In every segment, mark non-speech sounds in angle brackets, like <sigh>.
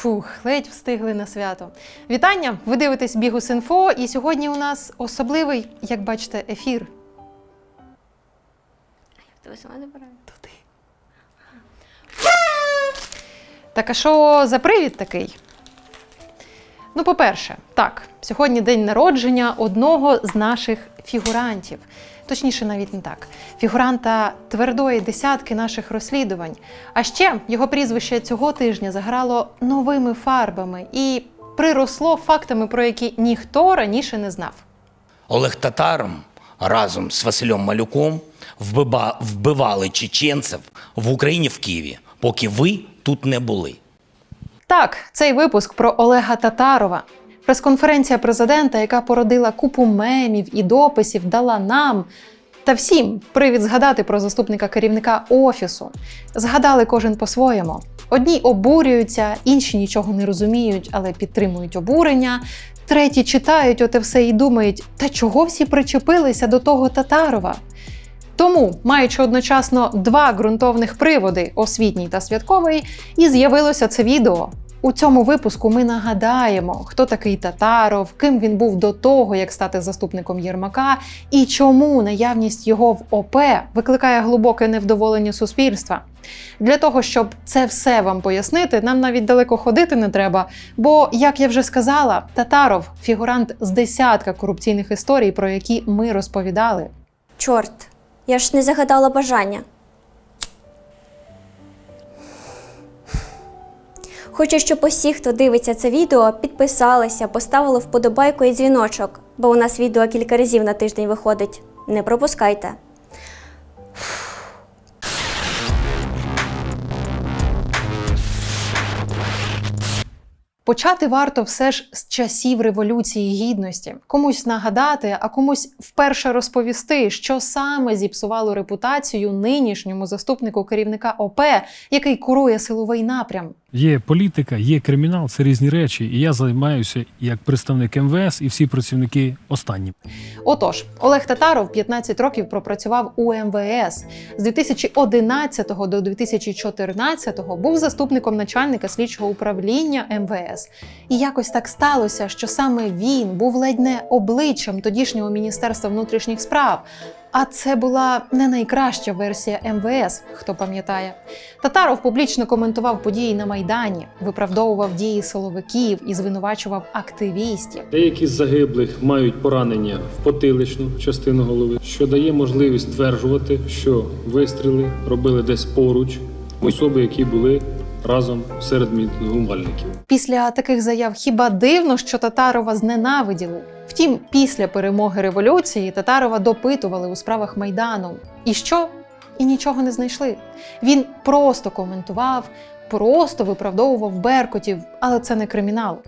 Фух, ледь встигли на свято. Вітання! Ви дивитесь Бігус.Інфо, і сьогодні у нас особливий, як бачите, ефір. Тебе сама забираю. Туди. Так а що за привід такий? Ну, по-перше, так, сьогодні день народження одного з наших фігурантів. Точніше, навіть не так. Фігуранта твердої десятки наших розслідувань. А ще його прізвище цього тижня заграло новими фарбами і приросло фактами, про які ніхто раніше не знав. Олег Татаром разом з Василем Малюком вбива- вбивали чеченців в Україні в Києві, поки ви тут не були. Так, цей випуск про Олега Татарова. Прес-конференція президента, яка породила купу мемів і дописів, дала нам та всім привід згадати про заступника керівника офісу. Згадали кожен по-своєму. Одні обурюються, інші нічого не розуміють, але підтримують обурення. Треті читають оте все і думають, та чого всі причепилися до того Татарова? Тому, маючи одночасно два ґрунтовних приводи освітній та святковий, і з'явилося це відео. У цьому випуску ми нагадаємо, хто такий Татаров, ким він був до того, як стати заступником Єрмака, і чому наявність його в ОП викликає глибоке невдоволення суспільства. Для того, щоб це все вам пояснити, нам навіть далеко ходити не треба. Бо, як я вже сказала, Татаров фігурант з десятка корупційних історій, про які ми розповідали. Чорт, я ж не загадала бажання. Хочу, щоб усі, хто дивиться це відео, підписалися, поставили вподобайку і дзвіночок, бо у нас відео кілька разів на тиждень виходить. Не пропускайте. Почати варто все ж з часів революції гідності, комусь нагадати, а комусь вперше розповісти, що саме зіпсувало репутацію нинішньому заступнику керівника ОП, який курує силовий напрям. Є політика, є кримінал, це різні речі. І я займаюся як представник МВС і всі працівники останнім. Отож, Олег Татаров 15 років пропрацював у МВС. З 2011 до 2014 був заступником начальника слідчого управління МВС. І якось так сталося, що саме він був ледь не обличчям тодішнього міністерства внутрішніх справ. А це була не найкраща версія МВС, хто пам'ятає. Татаров публічно коментував події на Майдані, виправдовував дії силовиків і звинувачував активістів. Деякі з загиблих мають поранення в потиличну частину голови, що дає можливість стверджувати, що вистріли робили десь поруч особи, які були разом серед мітингувальників. Після таких заяв хіба дивно, що Татарова зненавиділи? Втім, після перемоги революції Татарова допитували у справах Майдану. І що? І нічого не знайшли. Він просто коментував, просто виправдовував беркутів, але це не кримінал.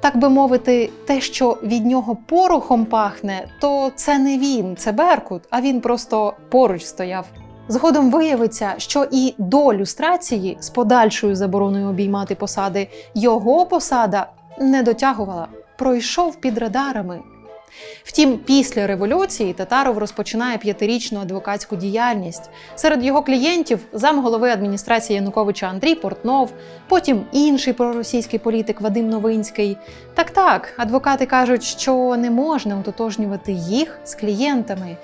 Так би мовити, те, що від нього порохом пахне, то це не він, це беркут, а він просто поруч стояв. Згодом виявиться, що і до люстрації з подальшою забороною обіймати посади його посада не дотягувала, пройшов під радарами. Втім, після революції Татаров розпочинає п'ятирічну адвокатську діяльність. Серед його клієнтів замголови адміністрації Януковича Андрій Портнов, потім інший проросійський політик Вадим Новинський. Так, так, адвокати кажуть, що не можна ототожнювати їх з клієнтами.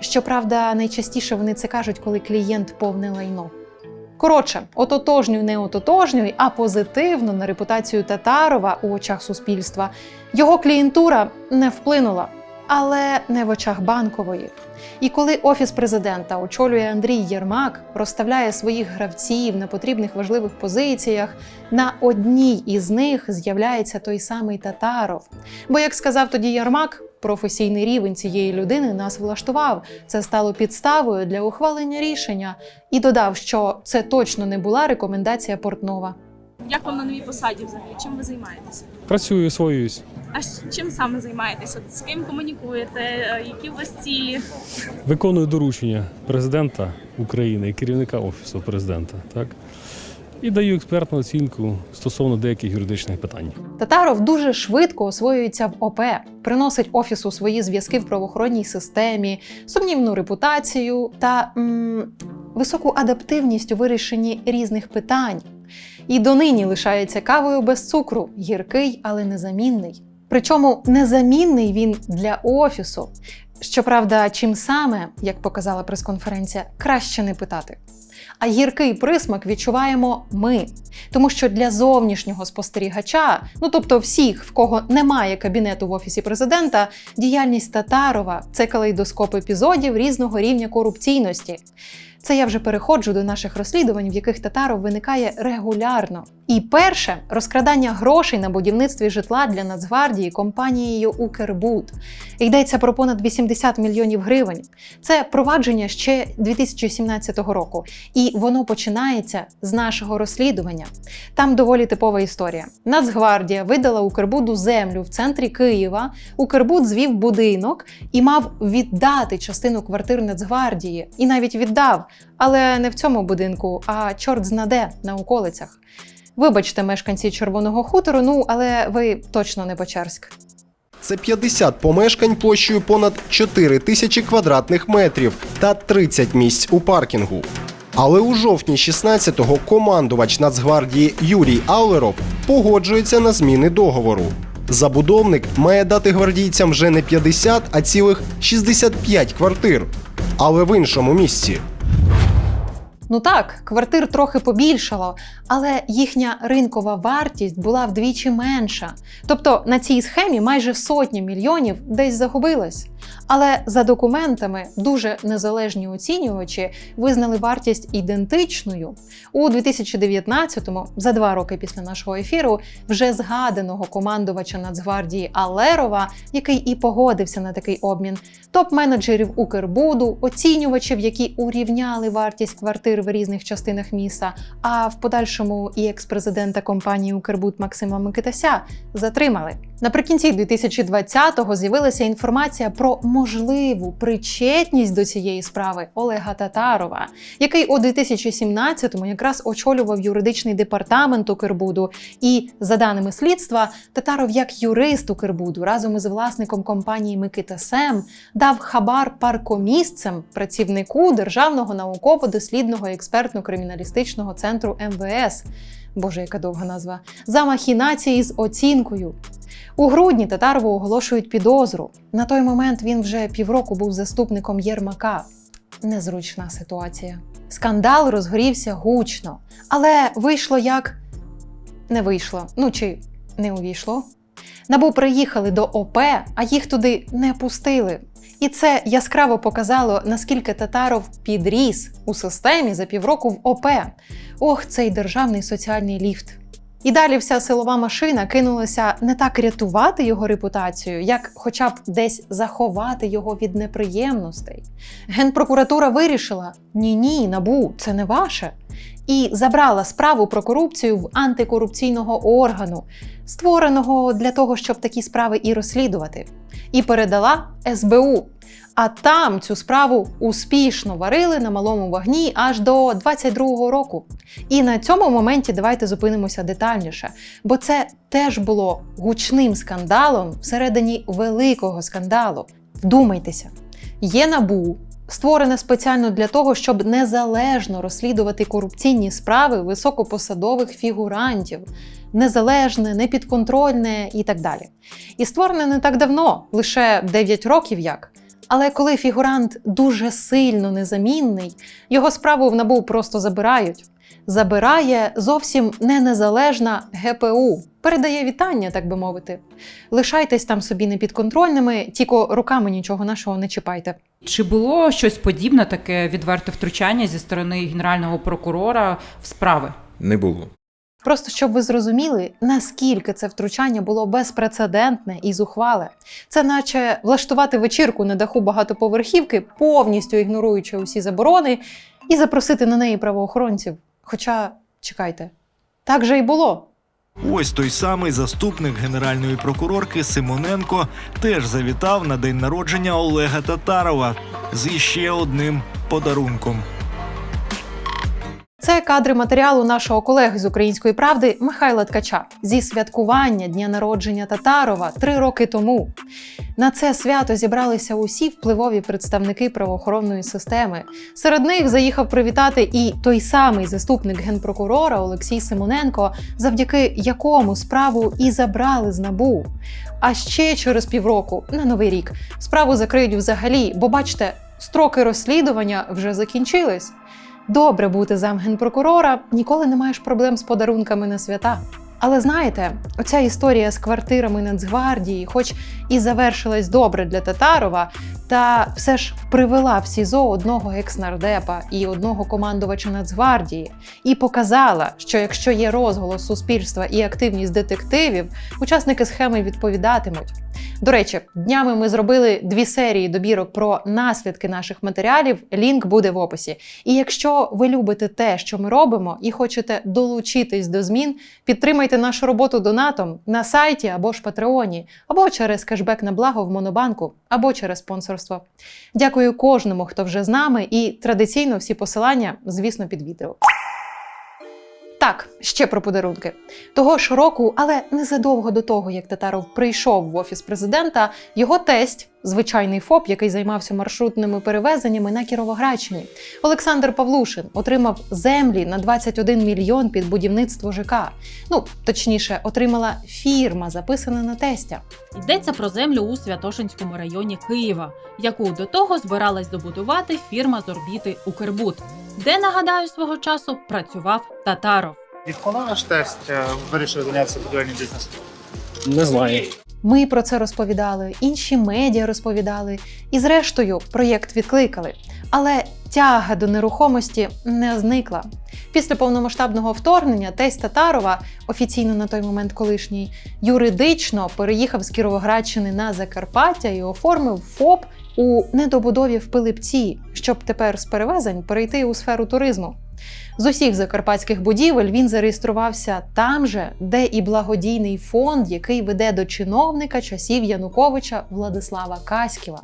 Щоправда, найчастіше вони це кажуть, коли клієнт повне лайно. Коротше, ототожнюй не ототожнюй, а позитивно на репутацію Татарова у очах суспільства його клієнтура не вплинула, але не в очах банкової. І коли офіс президента очолює Андрій Єрмак, розставляє своїх гравців на потрібних важливих позиціях, на одній із них з'являється той самий Татаров. Бо, як сказав тоді Єрмак, професійний рівень цієї людини нас влаштував. Це стало підставою для ухвалення рішення і додав, що це точно не була рекомендація Портнова. Як вам на новій посаді взагалі? Чим ви займаєтеся? Працюю, освоююсь. А чим саме займаєтеся? З ким комунікуєте? Які у вас цілі? Виконую доручення президента України і керівника офісу президента. Так і даю експертну оцінку стосовно деяких юридичних питань. Татаров дуже швидко освоюється в ОП, приносить офісу свої зв'язки в правоохоронній системі, сумнівну репутацію та м, високу адаптивність у вирішенні різних питань. І донині лишається кавою без цукру, гіркий, але незамінний. Причому незамінний він для офісу. Щоправда, чим саме, як показала прес-конференція, краще не питати. А гіркий присмак відчуваємо ми, тому що для зовнішнього спостерігача, ну тобто всіх, в кого немає кабінету в офісі президента, діяльність Татарова це калейдоскоп епізодів різного рівня корупційності. Це я вже переходжу до наших розслідувань, в яких Татаров виникає регулярно. І перше розкрадання грошей на будівництві житла для Нацгвардії компанією Укрбуд. Йдеться про понад 80 мільйонів гривень. Це провадження ще 2017 року, і воно починається з нашого розслідування. Там доволі типова історія. Нацгвардія видала Укрбуду землю в центрі Києва. Укрбуд звів будинок і мав віддати частину квартир Нацгвардії. І навіть віддав, але не в цьому будинку, а чорт знаде на околицях. Вибачте, мешканці Червоного хутору, ну але ви точно не Печерськ. Це 50 помешкань площею понад 4 тисячі квадратних метрів та 30 місць у паркінгу. Але у жовтні 16-го командувач Нацгвардії Юрій Аулеров погоджується на зміни договору. Забудовник має дати гвардійцям вже не 50, а цілих 65 квартир. Але в іншому місці. Ну так, квартир трохи побільшало, але їхня ринкова вартість була вдвічі менша. Тобто на цій схемі майже сотня мільйонів десь загубилась. Але за документами дуже незалежні оцінювачі визнали вартість ідентичною. У 2019-му, за два роки після нашого ефіру, вже згаданого командувача Нацгвардії Алерова, який і погодився на такий обмін, топ-менеджерів Укрбуду, оцінювачів, які урівняли вартість квартир в різних частинах міста, а в подальшому і екс-президента компанії Укрбуд Максима Микитася затримали. Наприкінці 2020-го з'явилася інформація про можливу причетність до цієї справи Олега Татарова, який у 2017-му якраз очолював юридичний департамент Укрбуду. І за даними слідства, Татаров, як юрист Укрбуду, разом із власником компанії Микита Сем дав хабар паркомісцем працівнику Державного науково-дослідного експертно-криміналістичного центру МВС. Боже, яка довга назва, за махінації з оцінкою. У грудні Татарову оголошують підозру. На той момент він вже півроку був заступником Єрмака. Незручна ситуація. Скандал розгорівся гучно, але вийшло як не вийшло. Ну чи не увійшло. Набу приїхали до ОП, а їх туди не пустили. І це яскраво показало, наскільки Татаров підріс у системі за півроку в ОП. Ох, цей державний соціальний ліфт. І далі вся силова машина кинулася не так рятувати його репутацію, як хоча б десь заховати його від неприємностей. Генпрокуратура вирішила: ні, ні, набу, це не ваше. І забрала справу про корупцію в антикорупційного органу, створеного для того, щоб такі справи і розслідувати, і передала СБУ. А там цю справу успішно варили на малому вогні аж до 22-го року. І на цьому моменті давайте зупинимося детальніше, бо це теж було гучним скандалом всередині великого скандалу. Вдумайтеся, є набу. Створене спеціально для того, щоб незалежно розслідувати корупційні справи високопосадових фігурантів, незалежне, непідконтрольне і так далі. І створене не так давно, лише 9 років як. Але коли фігурант дуже сильно незамінний, його справу в набу просто забирають. Забирає зовсім не незалежна ГПУ, передає вітання, так би мовити. Лишайтесь там собі непідконтрольними, тільки руками нічого нашого не чіпайте. Чи було щось подібне, таке відверте втручання зі сторони генерального прокурора в справи? Не було. Просто щоб ви зрозуміли, наскільки це втручання було безпрецедентне і зухвале. Це наче влаштувати вечірку на даху багатоповерхівки, повністю ігноруючи усі заборони, і запросити на неї правоохоронців. Хоча, чекайте, так же і було. Ось той самий заступник генеральної прокурорки Симоненко теж завітав на день народження Олега Татарова з іще одним подарунком. Це кадри матеріалу нашого колеги з української правди Михайла Ткача зі святкування дня народження Татарова три роки тому. На це свято зібралися усі впливові представники правоохоронної системи. Серед них заїхав привітати і той самий заступник генпрокурора Олексій Симоненко, завдяки якому справу і забрали з набу. А ще через півроку на новий рік справу закриють взагалі, бо бачите, строки розслідування вже закінчились. Добре бути замгенпрокурора, ніколи не маєш проблем з подарунками на свята. Але знаєте, оця історія з квартирами Нацгвардії, хоч і завершилась добре для Татарова, та все ж привела в СІЗО одного екснардепа і одного командувача Нацгвардії, і показала, що якщо є розголос суспільства і активність детективів, учасники схеми відповідатимуть. До речі, днями ми зробили дві серії добірок про наслідки наших матеріалів. Лінк буде в описі. І якщо ви любите те, що ми робимо, і хочете долучитись до змін, підтримайте нашу роботу донатом на сайті або ж Патреоні, або через кешбек на благо в Монобанку, або через спонсорство. Дякую кожному, хто вже з нами, і традиційно всі посилання, звісно, під відео. Так, ще про подарунки. Того ж року, але незадовго до того, як Татаров прийшов в офіс президента, його тесть, звичайний ФОП, який займався маршрутними перевезеннями на Кіровоградщині, Олександр Павлушин отримав землі на 21 мільйон під будівництво ЖК. Ну, точніше, отримала фірма, записана на тестя. Йдеться про землю у Святошинському районі Києва, яку до того збиралась добудувати фірма з орбіти Укрбуд, де, нагадаю, свого часу працював Татаров. Відколи ваш тест е, вирішив зайнятися будівельним бізнесом? Не знаю. Ми про це розповідали, інші медіа розповідали, і зрештою проєкт відкликали. Але тяга до нерухомості не зникла. Після повномасштабного вторгнення тесть Татарова, офіційно на той момент колишній, юридично переїхав з Кіровоградщини на Закарпаття і оформив ФОП у недобудові в Пилипці, щоб тепер з перевезень перейти у сферу туризму. З усіх закарпатських будівель він зареєструвався там же, де і благодійний фонд, який веде до чиновника часів Януковича Владислава Каськіва.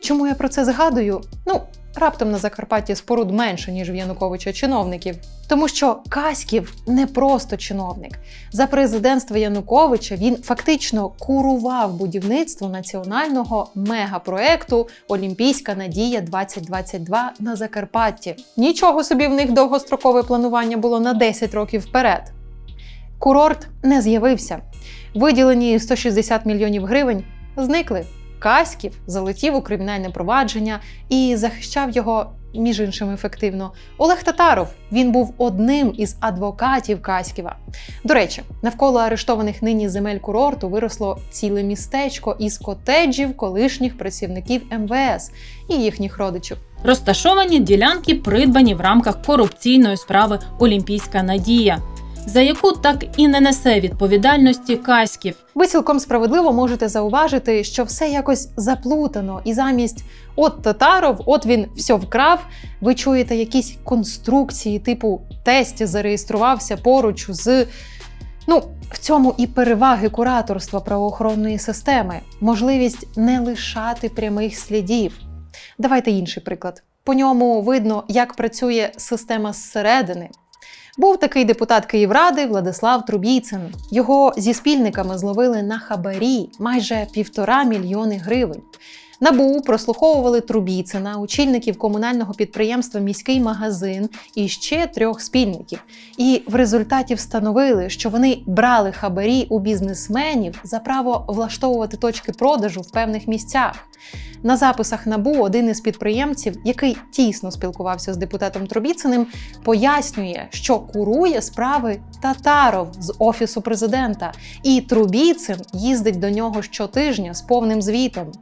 Чому я про це згадую? Ну, раптом на Закарпатті споруд менше, ніж в Януковича чиновників. Тому що Каськів не просто чиновник. За президентства Януковича він фактично курував будівництво національного мегапроекту Олімпійська надія 2022 на Закарпатті. Нічого собі в них довгострокове планування було на 10 років вперед. Курорт не з'явився. Виділені 160 мільйонів гривень зникли. Каськів залетів у кримінальне провадження і захищав його, між іншим, ефективно. Олег Татаров він був одним із адвокатів Каськіва. До речі, навколо арештованих нині земель курорту виросло ціле містечко із котеджів колишніх працівників МВС і їхніх родичів. Розташовані ділянки придбані в рамках корупційної справи Олімпійська надія, за яку так і не несе відповідальності Каськів. Ви цілком справедливо можете зауважити, що все якось заплутано, і замість от Татаров, от він все вкрав. Ви чуєте якісь конструкції, типу тесть зареєструвався поруч з. Ну, в цьому і переваги кураторства правоохоронної системи, можливість не лишати прямих слідів. Давайте інший приклад. По ньому видно, як працює система зсередини. Був такий депутат Київради Владислав Трубійцин. Його зі спільниками зловили на хабарі майже півтора мільйони гривень. Набу прослуховували Трубійцина, очільників комунального підприємства Міський магазин і ще трьох спільників. І в результаті встановили, що вони брали хабарі у бізнесменів за право влаштовувати точки продажу в певних місцях. На записах набу один із підприємців, який тісно спілкувався з депутатом Трубіциним, пояснює, що курує справи Татаров з офісу президента, і Трубіцин їздить до нього щотижня з повним звітом.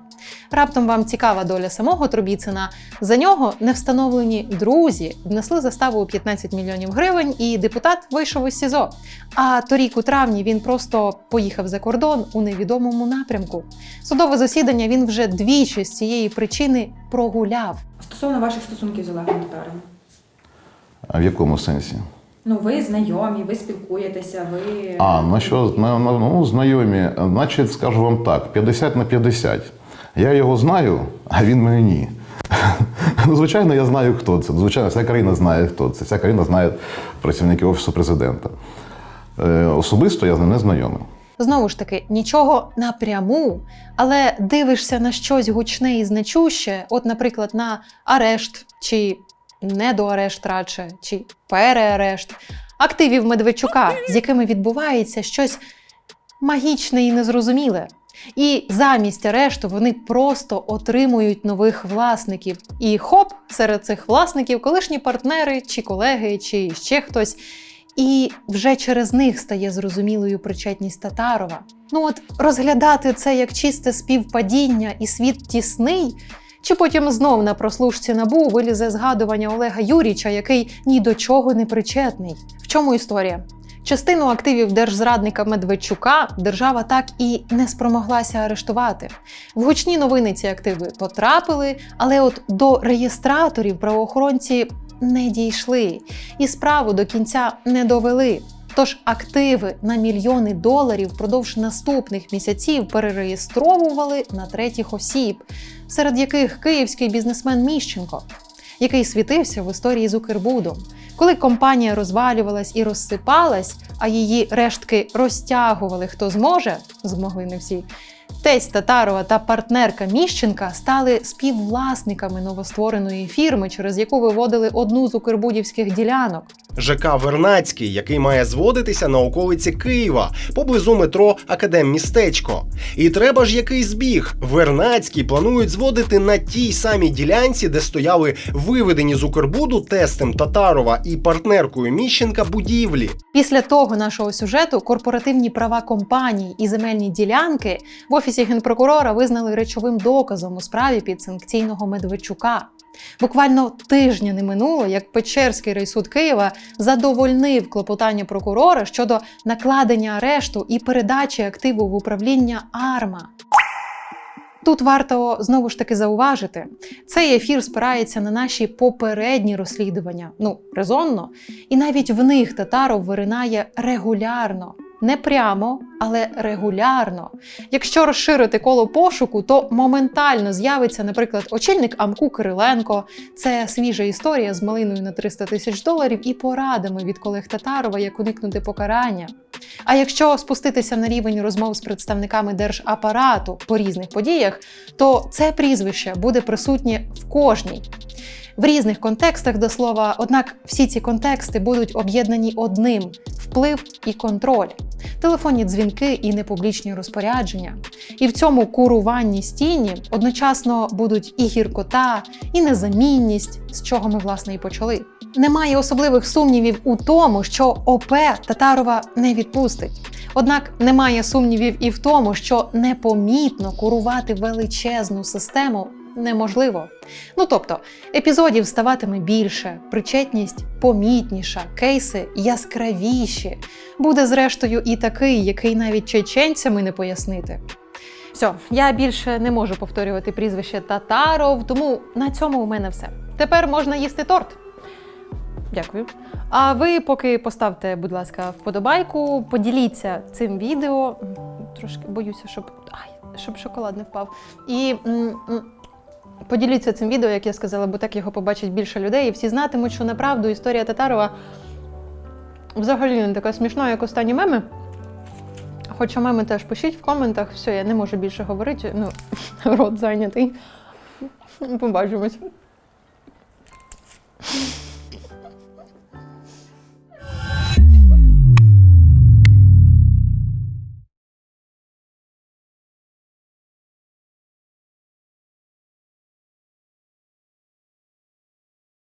Раптом вам цікава доля самого Трубіцина. За нього невстановлені друзі внесли заставу у 15 мільйонів гривень, і депутат вийшов із СІЗО. А торік у травні він просто поїхав за кордон у невідомому напрямку. Судове засідання він вже двічі з цієї причини прогуляв. Стосовно ваших стосунків з Олегом Татаром. А в якому сенсі? Ну, ви знайомі, ви спілкуєтеся, ви. А, ну що, ну, ну, знайомі, значить, скажу вам так: 50 на 50. Я його знаю, а він мене ні. <laughs> Ну, звичайно, я знаю, хто це. Звичайно, вся країна знає, хто це. Вся країна знає працівників Офісу президента. Е, Особисто я з ним не знайомий. Знову ж таки, нічого напряму, але дивишся на щось гучне і значуще, от, наприклад, на арешт, чи недоарешт радше, чи переарешт активів Медведчука, з якими відбувається щось магічне і незрозуміле. І замість арешту вони просто отримують нових власників. І хоп, серед цих власників колишні партнери, чи колеги, чи ще хтось. І вже через них стає зрозумілою причетність Татарова. Ну от розглядати це як чисте співпадіння і світ тісний, чи потім знов на прослушці набу вилізе згадування Олега Юріча, який ні до чого не причетний. В чому історія? Частину активів держзрадника Медведчука держава так і не спромоглася арештувати. В гучні новини ці активи потрапили, але от до реєстраторів правоохоронці не дійшли і справу до кінця не довели. Тож активи на мільйони доларів впродовж наступних місяців перереєстровували на третіх осіб, серед яких київський бізнесмен Міщенко, який світився в історії з Укрбудом. Коли компанія розвалювалась і розсипалась, а її рештки розтягували хто зможе, змогли не всі. Тесть Татарова та партнерка Міщенка стали співвласниками новоствореної фірми, через яку виводили одну з укрбудівських ділянок. ЖК Вернацький, який має зводитися на околиці Києва поблизу метро Академмістечко. І треба ж який збіг. Вернацький планують зводити на тій самій ділянці, де стояли виведені з Укрбуду тестем Татарова і партнеркою Міщенка будівлі. Після того нашого сюжету корпоративні права компаній і земельні ділянки в офісі генпрокурора визнали речовим доказом у справі підсанкційного Медведчука. Буквально тижня не минуло, як Печерський райсуд Києва задовольнив клопотання прокурора щодо накладення арешту і передачі активу в управління АРМА. Тут варто знову ж таки зауважити, цей ефір спирається на наші попередні розслідування, ну резонно, і навіть в них Татаров виринає регулярно. Не прямо, але регулярно. Якщо розширити коло пошуку, то моментально з'явиться, наприклад, очільник Амку Кириленко. Це свіжа історія з малиною на 300 тисяч доларів і порадами від колег Татарова, як уникнути покарання. А якщо спуститися на рівень розмов з представниками держапарату по різних подіях, то це прізвище буде присутнє в кожній. В різних контекстах до слова, однак всі ці контексти будуть об'єднані одним вплив і контроль, телефонні дзвінки і непублічні розпорядження. І в цьому куруванні стіні одночасно будуть і гіркота, і незамінність, з чого ми власне і почали. Немає особливих сумнівів у тому, що ОП Татарова не відпустить. Однак немає сумнівів і в тому, що непомітно курувати величезну систему неможливо. Ну тобто, епізодів ставатиме більше, причетність помітніша, кейси яскравіші. Буде зрештою і такий, який навіть чеченцями не пояснити. Все, я більше не можу повторювати прізвище Татаров, тому на цьому у мене все. Тепер можна їсти торт. Дякую. А ви поки поставте, будь ласка, вподобайку, поділіться цим відео. Трошки боюся, щоб, ай, щоб шоколад не впав. І поділіться цим відео, як я сказала, бо так його побачить більше людей, і всі знатимуть, що направду історія Татарова взагалі не така смішна, як останні меми. Хоча меми теж пишіть в коментах, все, я не можу більше говорити. Ну, <laughs> рот зайнятий. Побачимось.